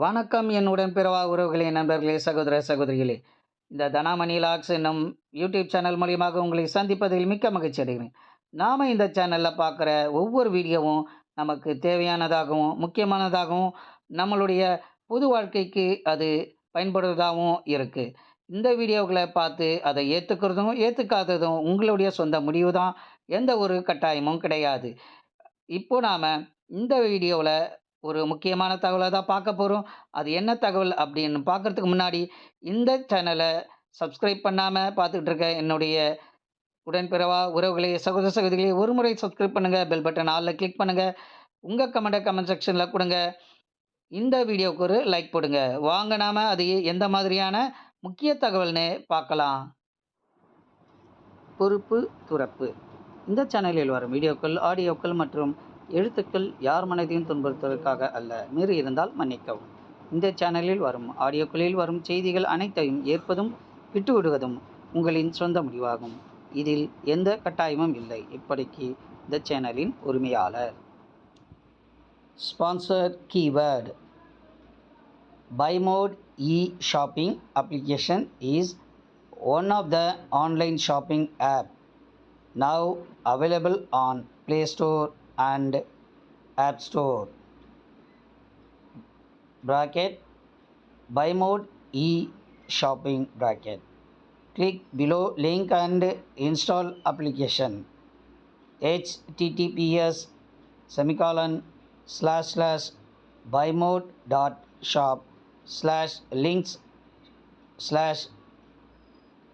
வணக்கம் என்னுடன் பிறவா உறவுகளே நண்பர்களே சகோதர சகோதரிகளே இந்த தனாமணி லாக்ஸ் என்னும் யூடியூப் சேனல் மூலியமாக உங்களை சந்திப்பதில் மிக்க மகிழ்ச்சி அடைகிறேன் நாம் இந்த சேனலில் பார்க்குற ஒவ்வொரு வீடியோவும் நமக்கு தேவையானதாகவும் முக்கியமானதாகவும் நம்மளுடைய பொது வாழ்க்கைக்கு அது பயன்படுவதாகவும் இருக்குது இந்த வீடியோக்களை பார்த்து அதை ஏற்றுக்கிறதும் ஏற்றுக்காததும் உங்களுடைய சொந்த முடிவு தான் எந்த ஒரு கட்டாயமும் கிடையாது இப்போ நாம் இந்த வீடியோவில் ஒரு முக்கியமான தகவலை தான் பார்க்க போகிறோம் அது என்ன தகவல் அப்படின்னு பார்க்குறதுக்கு முன்னாடி இந்த சேனலை சப்ஸ்கிரைப் பண்ணாமல் பார்த்துக்கிட்டு இருக்க என்னுடைய உடன்பிறவா உறவுகளை சகோதர சகோதரிகளை ஒரு முறை சப்ஸ்கிரைப் பண்ணுங்கள் பெல் பட்டன் ஆலில் கிளிக் பண்ணுங்கள் உங்கள் கமெண்ட்டை கமெண்ட் செக்ஷனில் கொடுங்க இந்த வீடியோவுக்கு ஒரு லைக் போடுங்க வாங்க நாம் அது எந்த மாதிரியான முக்கிய தகவல்னு பார்க்கலாம் பொறுப்பு துறப்பு இந்த சேனலில் வரும் வீடியோக்கள் ஆடியோக்கள் மற்றும் எழுத்துக்கள் யார் மனதையும் துன்புறுத்துவதற்காக அல்ல மீறி இருந்தால் மன்னிக்கவும் இந்த சேனலில் வரும் ஆடியோக்களில் வரும் செய்திகள் அனைத்தையும் ஏற்பதும் விட்டுவிடுவதும் உங்களின் சொந்த முடிவாகும் இதில் எந்த கட்டாயமும் இல்லை இப்படிக்கு இந்த சேனலின் உரிமையாளர் sponsor keyword பைமோட் e shopping application is one of the online shopping app now available on play store and App Store. Bracket Buy Mode e Shopping bracket. Click below link and install application. https semicolon slash slash buy mode dot shop slash links slash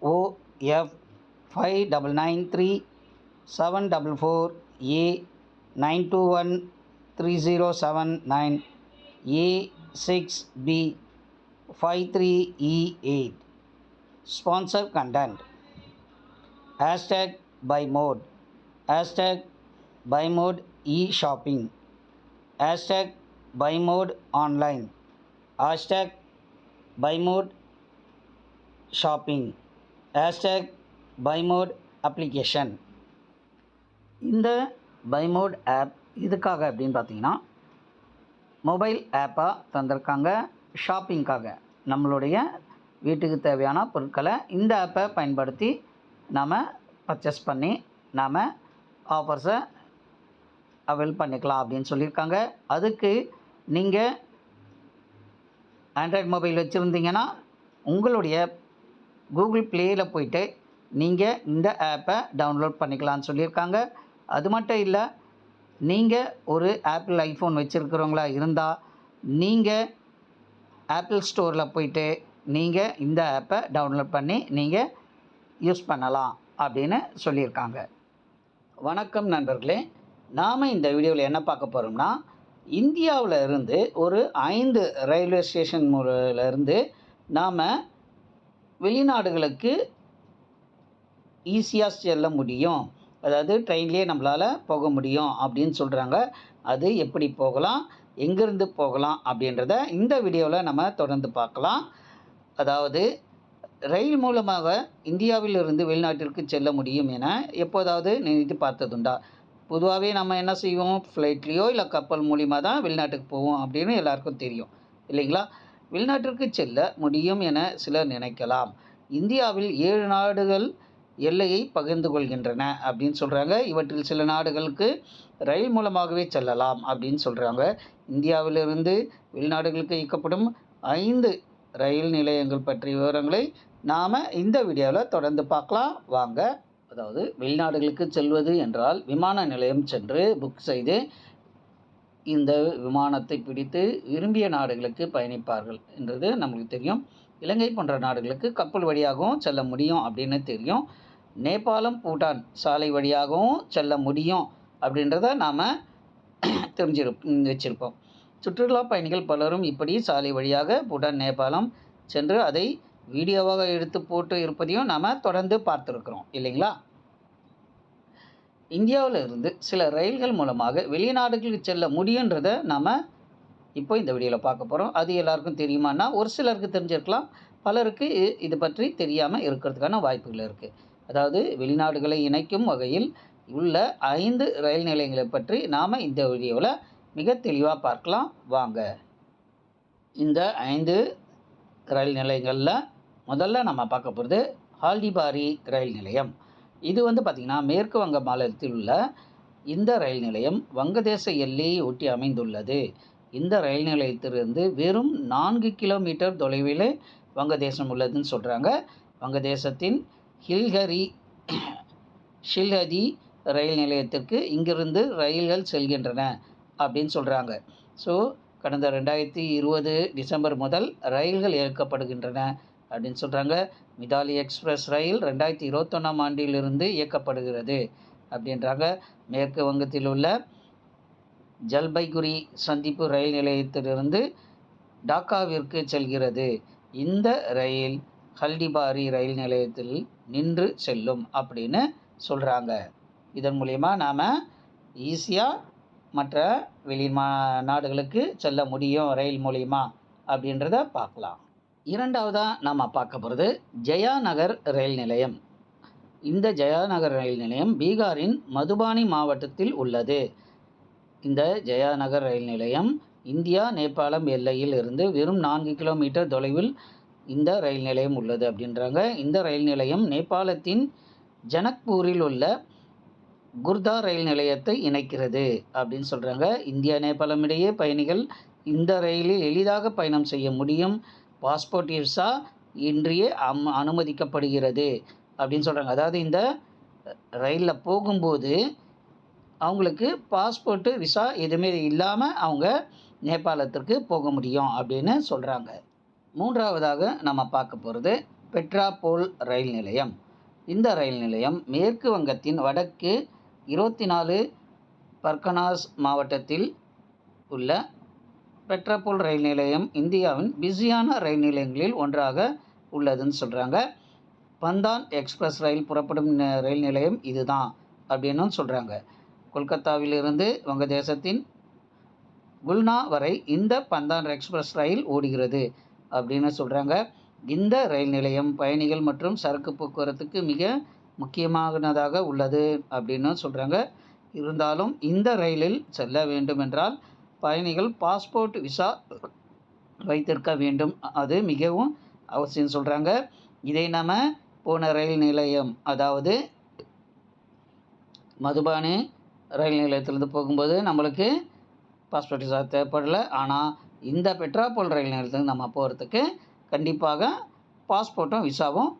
of five double nine three seven double four a 9213079 A6B 53E8. Sponsor content. Hashtag buy mode. Hashtag buy mode e-shopping. Hashtag buy mode online. Hashtag buy mode shopping. Hashtag buy mode application. In the பைமோட் app இதுக்காக அப்படின்னு பார்த்தீங்கன்னா mobile ஆப்பாக தந்திருக்காங்க ஷாப்பிங்க்காக நம்மளுடைய வீட்டுக்கு தேவையான பொருட்களை இந்த ஆப்பை பயன்படுத்தி நாம் பர்ச்சேஸ் பண்ணி நாம் ஆஃபர்ஸை அவைல் பண்ணிக்கலாம் அப்படின்னு சொல்லியிருக்காங்க அதுக்கு நீங்கள் ஆண்ட்ராய்ட் மொபைல் வச்சுருந்தீங்கன்னா உங்களுடைய கூகுள் ப்ளேயில் போயிட்டு நீங்கள் இந்த ஆப்பை டவுன்லோட் பண்ணிக்கலாம்னு சொல்லியிருக்காங்க அது மட்டும் இல்லை நீங்கள் ஒரு ஆப்பிள் ஐஃபோன் வச்சுருக்கிறவங்களா இருந்தால் நீங்கள் ஆப்பிள் ஸ்டோரில் போயிட்டு நீங்கள் இந்த ஆப்பை டவுன்லோட் பண்ணி நீங்கள் யூஸ் பண்ணலாம் அப்படின்னு சொல்லியிருக்காங்க வணக்கம் நண்பர்களே நாம் இந்த வீடியோவில் என்ன பார்க்க போகிறோம்னா இந்தியாவில் இருந்து ஒரு ஐந்து ரயில்வே ஸ்டேஷன் மூலையிலேருந்து நாம் வெளிநாடுகளுக்கு ஈஸியாக செல்ல முடியும் அதாவது ட்ரெயின்லேயே நம்மளால் போக முடியும் அப்படின்னு சொல்கிறாங்க அது எப்படி போகலாம் எங்கேருந்து போகலாம் அப்படின்றத இந்த வீடியோவில் நம்ம தொடர்ந்து பார்க்கலாம் அதாவது ரயில் மூலமாக இந்தியாவிலிருந்து வெளிநாட்டிற்கு செல்ல முடியும் என எப்போதாவது நினைத்து பார்த்ததுண்டா பொதுவாகவே நம்ம என்ன செய்வோம் ஃப்ளைட்லேயோ இல்லை கப்பல் மூலியமாக தான் வெளிநாட்டுக்கு போவோம் அப்படின்னு எல்லாருக்கும் தெரியும் இல்லைங்களா வெளிநாட்டிற்கு செல்ல முடியும் என சிலர் நினைக்கலாம் இந்தியாவில் ஏழு நாடுகள் எல்லையை பகிர்ந்து கொள்கின்றன அப்படின்னு சொல்கிறாங்க இவற்றில் சில நாடுகளுக்கு ரயில் மூலமாகவே செல்லலாம் அப்படின்னு சொல்கிறாங்க இந்தியாவிலிருந்து வெளிநாடுகளுக்கு இயக்கப்படும் ஐந்து ரயில் நிலையங்கள் பற்றிய விவரங்களை நாம் இந்த வீடியோவில் தொடர்ந்து பார்க்கலாம் வாங்க அதாவது வெளிநாடுகளுக்கு செல்வது என்றால் விமான நிலையம் சென்று புக் செய்து இந்த விமானத்தை பிடித்து விரும்பிய நாடுகளுக்கு பயணிப்பார்கள் என்றது நம்மளுக்கு தெரியும் இலங்கை போன்ற நாடுகளுக்கு கப்பல் வழியாகவும் செல்ல முடியும் அப்படின்னு தெரியும் நேபாளம் பூட்டான் சாலை வழியாகவும் செல்ல முடியும் அப்படின்றத நாம் தெரிஞ்சிரு வச்சுருப்போம் சுற்றுலா பயணிகள் பலரும் இப்படி சாலை வழியாக பூட்டான் நேபாளம் சென்று அதை வீடியோவாக எடுத்து போட்டு இருப்பதையும் நாம் தொடர்ந்து பார்த்துருக்குறோம் இல்லைங்களா இந்தியாவிலிருந்து சில ரயில்கள் மூலமாக வெளிநாடுகளுக்கு செல்ல முடியுன்றதை நாம் இப்போ இந்த வீடியோவில் பார்க்க போகிறோம் அது எல்லாருக்கும் தெரியுமான்னா ஒரு சிலருக்கு தெரிஞ்சிருக்கலாம் பலருக்கு இது பற்றி தெரியாமல் இருக்கிறதுக்கான வாய்ப்புகள் இருக்குது அதாவது வெளிநாடுகளை இணைக்கும் வகையில் உள்ள ஐந்து ரயில் நிலையங்களை பற்றி நாம் இந்த வீடியோவில் மிக தெளிவாக பார்க்கலாம் வாங்க இந்த ஐந்து ரயில் நிலையங்களில் முதல்ல நம்ம பார்க்க போகிறது ஹால்டிபாரி ரயில் நிலையம் இது வந்து பார்த்திங்கன்னா மேற்கு வங்க மாநிலத்தில் உள்ள இந்த ரயில் நிலையம் வங்கதேச எல்லையை ஒட்டி அமைந்துள்ளது இந்த ரயில் நிலையத்திலிருந்து வெறும் நான்கு கிலோமீட்டர் தொலைவிலே வங்கதேசம் உள்ளதுன்னு சொல்கிறாங்க வங்கதேசத்தின் ஹில்ஹரி ஷில்ஹதி ரயில் நிலையத்திற்கு இங்கிருந்து ரயில்கள் செல்கின்றன அப்படின்னு சொல்கிறாங்க ஸோ கடந்த ரெண்டாயிரத்தி இருபது டிசம்பர் முதல் ரயில்கள் இயக்கப்படுகின்றன அப்படின்னு சொல்கிறாங்க மிதாலி எக்ஸ்பிரஸ் ரயில் ரெண்டாயிரத்தி இருபத்தொன்னாம் ஆண்டிலிருந்து இயக்கப்படுகிறது அப்படின்றாங்க மேற்கு வங்கத்தில் உள்ள ஜல்பைகுரி சந்திப்பு ரயில் நிலையத்திலிருந்து டாக்காவிற்கு செல்கிறது இந்த ரயில் ஹல்டிபாரி ரயில் நிலையத்தில் நின்று செல்லும் அப்படின்னு சொல்கிறாங்க இதன் மூலயமா நாம் ஈஸியாக மற்ற வெளி மா நாடுகளுக்கு செல்ல முடியும் ரயில் மூலயமா அப்படின்றத பார்க்கலாம் இரண்டாவதாக நாம் பார்க்க போகிறது ஜெயா நகர் ரயில் நிலையம் இந்த ஜெயா நகர் ரயில் நிலையம் பீகாரின் மதுபானி மாவட்டத்தில் உள்ளது இந்த ஜெயா நகர் ரயில் நிலையம் இந்தியா நேபாளம் எல்லையில் இருந்து வெறும் நான்கு கிலோமீட்டர் தொலைவில் இந்த ரயில் நிலையம் உள்ளது அப்படின்றாங்க இந்த ரயில் நிலையம் நேபாளத்தின் ஜனக்பூரில் உள்ள குர்தா ரயில் நிலையத்தை இணைக்கிறது அப்படின்னு சொல்கிறாங்க இந்தியா நேபாளம் இடையே பயணிகள் இந்த ரயிலில் எளிதாக பயணம் செய்ய முடியும் பாஸ்போர்ட் விசா இன்றியே அம் அனுமதிக்கப்படுகிறது அப்படின்னு சொல்கிறாங்க அதாவது இந்த ரயிலில் போகும்போது அவங்களுக்கு பாஸ்போர்ட்டு விசா எதுவுமே இல்லாமல் அவங்க நேபாளத்திற்கு போக முடியும் அப்படின்னு சொல்கிறாங்க மூன்றாவதாக நம்ம பார்க்க போகிறது பெட்ராபோல் ரயில் நிலையம் இந்த ரயில் நிலையம் மேற்கு வங்கத்தின் வடக்கு இருபத்தி நாலு பர்கனாஸ் மாவட்டத்தில் உள்ள பெட்ராபோல் ரயில் நிலையம் இந்தியாவின் பிஸியான ரயில் நிலையங்களில் ஒன்றாக உள்ளதுன்னு சொல்கிறாங்க பந்தான் எக்ஸ்பிரஸ் ரயில் புறப்படும் ரயில் நிலையம் இதுதான் அப்படின்னு சொல்கிறாங்க கொல்கத்தாவிலிருந்து வங்கதேசத்தின் குல்னா வரை இந்த பந்தான் எக்ஸ்பிரஸ் ரயில் ஓடுகிறது அப்படின்னு சொல்கிறாங்க இந்த ரயில் நிலையம் பயணிகள் மற்றும் சரக்கு போக்குவரத்துக்கு மிக முக்கியமானதாக உள்ளது அப்படின்னு சொல்கிறாங்க இருந்தாலும் இந்த ரயிலில் செல்ல வேண்டும் என்றால் பயணிகள் பாஸ்போர்ட் விசா வைத்திருக்க வேண்டும் அது மிகவும் அவசியம் சொல்கிறாங்க இதை நம்ம போன ரயில் நிலையம் அதாவது மதுபானி ரயில் நிலையத்திலேருந்து போகும்போது நம்மளுக்கு பாஸ்போர்ட் விசா தேவைப்படலை ஆனால் இந்த பெட்ராபோல் ரயில் நிலையத்துக்கு நம்ம போகிறதுக்கு கண்டிப்பாக பாஸ்போர்ட்டும் விசாவும்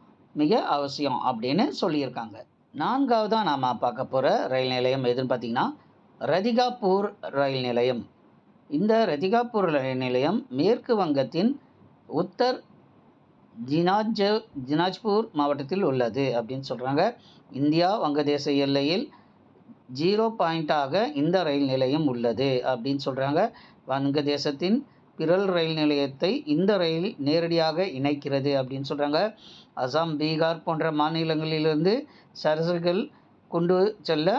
மிக அவசியம் அப்படின்னு சொல்லியிருக்காங்க நான்காவதாக நாம் பார்க்க போகிற ரயில் நிலையம் எதுன்னு பார்த்திங்கன்னா ரதிகாப்பூர் ரயில் நிலையம் இந்த ரதிகாப்பூர் ரயில் நிலையம் மேற்கு வங்கத்தின் உத்தர் ஜினாஜ் ஜினாஜ்பூர் மாவட்டத்தில் உள்ளது அப்படின்னு சொல்கிறாங்க இந்தியா வங்கதேச எல்லையில் ஜீரோ பாயிண்ட்டாக இந்த ரயில் நிலையம் உள்ளது அப்படின்னு சொல்கிறாங்க வங்கதேசத்தின் பிறல் ரயில் நிலையத்தை இந்த ரயில் நேரடியாக இணைக்கிறது அப்படின்னு சொல்கிறாங்க அசாம் பீகார் போன்ற மாநிலங்களிலிருந்து சரசுகள் கொண்டு செல்ல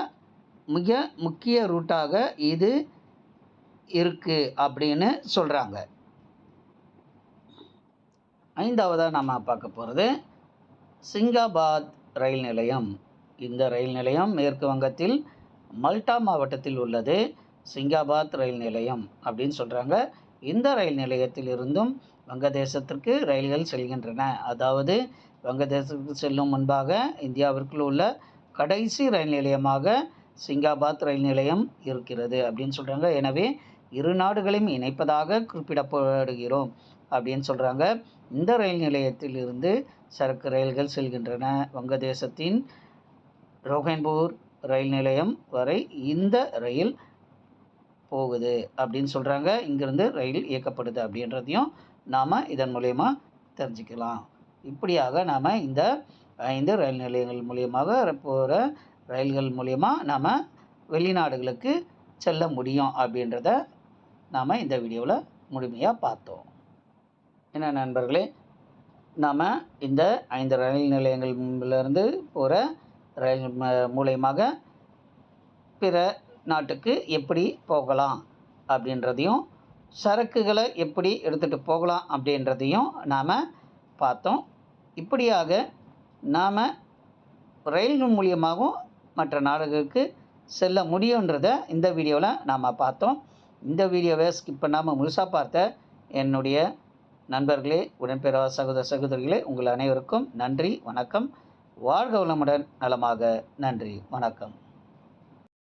மிக முக்கிய ரூட்டாக இது இருக்குது அப்படின்னு சொல்கிறாங்க ஐந்தாவதாக நம்ம பார்க்க போகிறது சிங்காபாத் ரயில் நிலையம் இந்த ரயில் நிலையம் மேற்கு வங்கத்தில் மல்டா மாவட்டத்தில் உள்ளது சிங்காபாத் ரயில் நிலையம் அப்படின்னு சொல்கிறாங்க இந்த ரயில் நிலையத்தில் இருந்தும் வங்கதேசத்திற்கு ரயில்கள் செல்கின்றன அதாவது வங்கதேசத்துக்கு செல்லும் முன்பாக இந்தியாவிற்குள் உள்ள கடைசி ரயில் நிலையமாக சிங்காபாத் ரயில் நிலையம் இருக்கிறது அப்படின்னு சொல்கிறாங்க எனவே இரு நாடுகளையும் இணைப்பதாக குறிப்பிடப்படுகிறோம் அப்படின்னு சொல்கிறாங்க இந்த ரயில் நிலையத்தில் இருந்து சரக்கு ரயில்கள் செல்கின்றன வங்கதேசத்தின் ரோஹன்பூர் ரயில் நிலையம் வரை இந்த ரயில் போகுது அப்படின்னு சொல்கிறாங்க இங்கேருந்து ரயில் இயக்கப்படுது அப்படின்றதையும் நாம் இதன் மூலயமா தெரிஞ்சுக்கலாம் இப்படியாக நாம் இந்த ஐந்து ரயில் நிலையங்கள் மூலியமாக போகிற ரயில்கள் மூலயமா நாம் வெளிநாடுகளுக்கு செல்ல முடியும் அப்படின்றத நாம் இந்த வீடியோவில் முழுமையாக பார்த்தோம் என்ன நண்பர்களே நாம் இந்த ஐந்து ரயில் நிலையங்கள்லேருந்து போகிற ரயில் மூலயமாக பிற நாட்டுக்கு எப்படி போகலாம் அப்படின்றதையும் சரக்குகளை எப்படி எடுத்துகிட்டு போகலாம் அப்படின்றதையும் நாம் பார்த்தோம் இப்படியாக நாம் ரயில்கள் மூலியமாகவும் மற்ற நாடுகளுக்கு செல்ல முடியுன்றத இந்த வீடியோவில் நாம் பார்த்தோம் இந்த வீடியோவை ஸ்கிப் பண்ணாமல் முழுசாக பார்த்த என்னுடைய நண்பர்களே உடன்பெறா சகோதர சகோதரிகளே உங்கள் அனைவருக்கும் நன்றி வணக்கம் வாழ்க வளமுடன் நலமாக நன்றி வணக்கம்